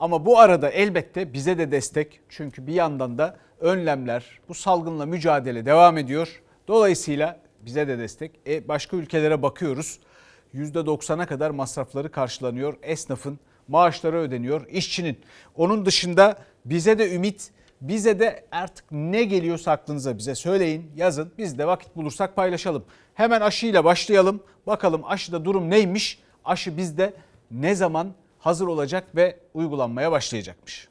Ama bu arada elbette bize de destek. Çünkü bir yandan da önlemler, bu salgınla mücadele devam ediyor. Dolayısıyla bize de destek. E, başka ülkelere bakıyoruz. %90'a kadar masrafları karşılanıyor. Esnafın maaşları ödeniyor, işçinin. Onun dışında bize de ümit, bize de artık ne geliyorsa aklınıza bize söyleyin, yazın. Biz de vakit bulursak paylaşalım. Hemen aşıyla başlayalım. Bakalım aşıda durum neymiş? Aşı bizde ne zaman hazır olacak ve uygulanmaya başlayacakmış?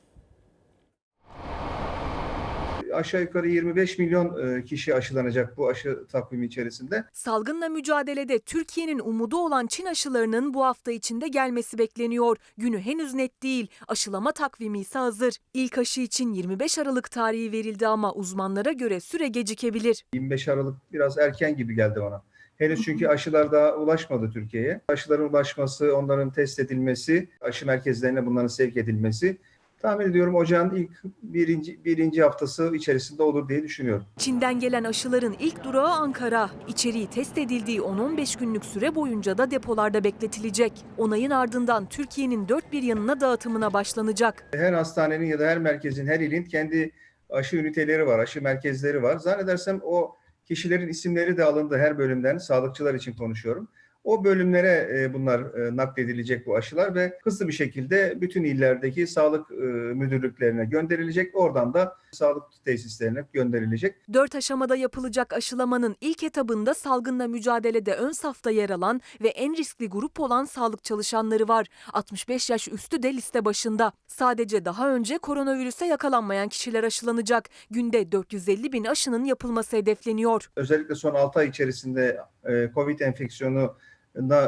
aşağı yukarı 25 milyon e, kişi aşılanacak bu aşı takvimi içerisinde. Salgınla mücadelede Türkiye'nin umudu olan Çin aşılarının bu hafta içinde gelmesi bekleniyor. Günü henüz net değil. Aşılama takvimi ise hazır. İlk aşı için 25 Aralık tarihi verildi ama uzmanlara göre süre gecikebilir. 25 Aralık biraz erken gibi geldi bana. Henüz çünkü aşılar daha ulaşmadı Türkiye'ye. Aşıların ulaşması, onların test edilmesi, aşı merkezlerine bunların sevk edilmesi tahmin ediyorum ocağın ilk birinci, birinci haftası içerisinde olur diye düşünüyorum. Çin'den gelen aşıların ilk durağı Ankara. İçeriği test edildiği 10-15 günlük süre boyunca da depolarda bekletilecek. Onayın ardından Türkiye'nin dört bir yanına dağıtımına başlanacak. Her hastanenin ya da her merkezin, her ilin kendi aşı üniteleri var, aşı merkezleri var. Zannedersem o kişilerin isimleri de alındı her bölümden, sağlıkçılar için konuşuyorum. O bölümlere e, bunlar e, nakledilecek bu aşılar ve hızlı bir şekilde bütün illerdeki sağlık e, müdürlüklerine gönderilecek. Oradan da sağlık tesislerine gönderilecek. Dört aşamada yapılacak aşılamanın ilk etabında salgınla mücadelede ön safta yer alan ve en riskli grup olan sağlık çalışanları var. 65 yaş üstü de liste başında. Sadece daha önce koronavirüse yakalanmayan kişiler aşılanacak. Günde 450 bin aşının yapılması hedefleniyor. Özellikle son 6 ay içerisinde e, COVID enfeksiyonu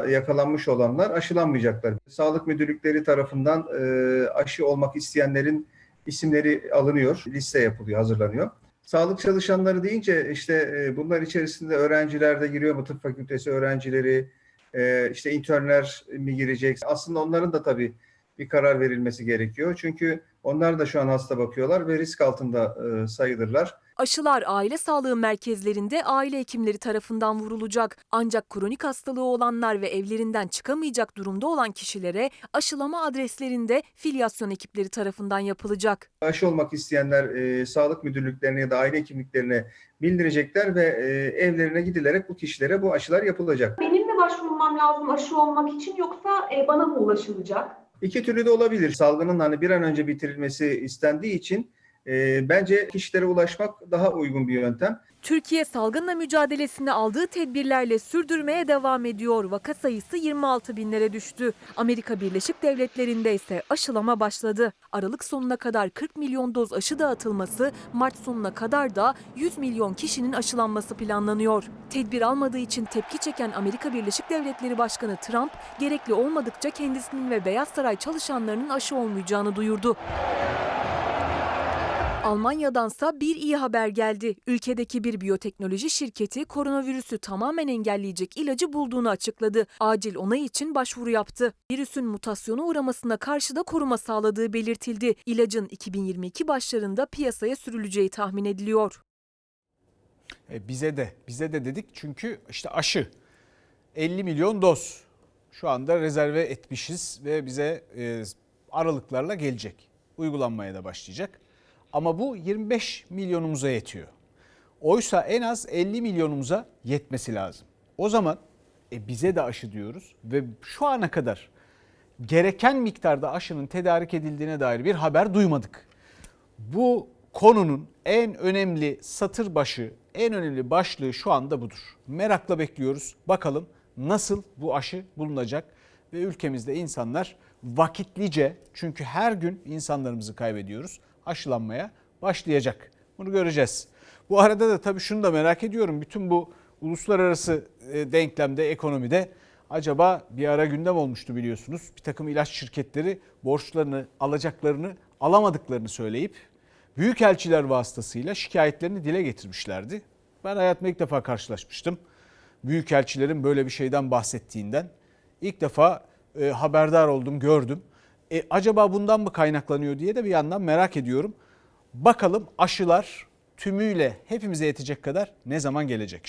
yakalanmış olanlar aşılanmayacaklar. Sağlık müdürlükleri tarafından e, aşı olmak isteyenlerin isimleri alınıyor, liste yapılıyor, hazırlanıyor. Sağlık çalışanları deyince işte e, bunlar içerisinde öğrenciler de giriyor mu? Tıp fakültesi öğrencileri, e, işte internler mi girecek? Aslında onların da tabii bir karar verilmesi gerekiyor. Çünkü onlar da şu an hasta bakıyorlar ve risk altında e, sayılırlar. Aşılar aile sağlığı merkezlerinde aile hekimleri tarafından vurulacak. Ancak kronik hastalığı olanlar ve evlerinden çıkamayacak durumda olan kişilere aşılama adreslerinde filyasyon ekipleri tarafından yapılacak. aşı olmak isteyenler e, sağlık müdürlüklerine ya da aile hekimliklerine bildirecekler ve e, evlerine gidilerek bu kişilere bu aşılar yapılacak. Benim mi başvurmam lazım aşı olmak için yoksa e, bana mı ulaşılacak? İki türlü de olabilir. Salgının hani bir an önce bitirilmesi istendiği için e, bence kişilere ulaşmak daha uygun bir yöntem. Türkiye salgınla mücadelesini aldığı tedbirlerle sürdürmeye devam ediyor. Vaka sayısı 26 binlere düştü. Amerika Birleşik Devletleri'nde ise aşılama başladı. Aralık sonuna kadar 40 milyon doz aşı dağıtılması, Mart sonuna kadar da 100 milyon kişinin aşılanması planlanıyor. Tedbir almadığı için tepki çeken Amerika Birleşik Devletleri Başkanı Trump, gerekli olmadıkça kendisinin ve Beyaz Saray çalışanlarının aşı olmayacağını duyurdu. Almanya'dansa bir iyi haber geldi. Ülkedeki bir biyoteknoloji şirketi koronavirüsü tamamen engelleyecek ilacı bulduğunu açıkladı. Acil onay için başvuru yaptı. Virüsün mutasyona uğramasına karşı da koruma sağladığı belirtildi. İlacın 2022 başlarında piyasaya sürüleceği tahmin ediliyor. E, bize de, bize de dedik çünkü işte aşı 50 milyon doz şu anda rezerve etmişiz ve bize e, aralıklarla gelecek. Uygulanmaya da başlayacak. Ama bu 25 milyonumuza yetiyor. Oysa en az 50 milyonumuza yetmesi lazım. O zaman e, bize de aşı diyoruz ve şu ana kadar gereken miktarda aşının tedarik edildiğine dair bir haber duymadık. Bu konunun en önemli satır başı, en önemli başlığı şu anda budur. Merakla bekliyoruz. Bakalım nasıl bu aşı bulunacak ve ülkemizde insanlar vakitlice çünkü her gün insanlarımızı kaybediyoruz aşılanmaya başlayacak. Bunu göreceğiz. Bu arada da tabii şunu da merak ediyorum. Bütün bu uluslararası e, denklemde, ekonomide acaba bir ara gündem olmuştu biliyorsunuz. Bir takım ilaç şirketleri borçlarını, alacaklarını alamadıklarını söyleyip büyükelçiler vasıtasıyla şikayetlerini dile getirmişlerdi. Ben hayatımda ilk defa karşılaşmıştım. Büyükelçilerin böyle bir şeyden bahsettiğinden. ilk defa e, haberdar oldum, gördüm. E, acaba bundan mı kaynaklanıyor diye de bir yandan merak ediyorum. Bakalım aşılar tümüyle hepimize yetecek kadar ne zaman gelecek?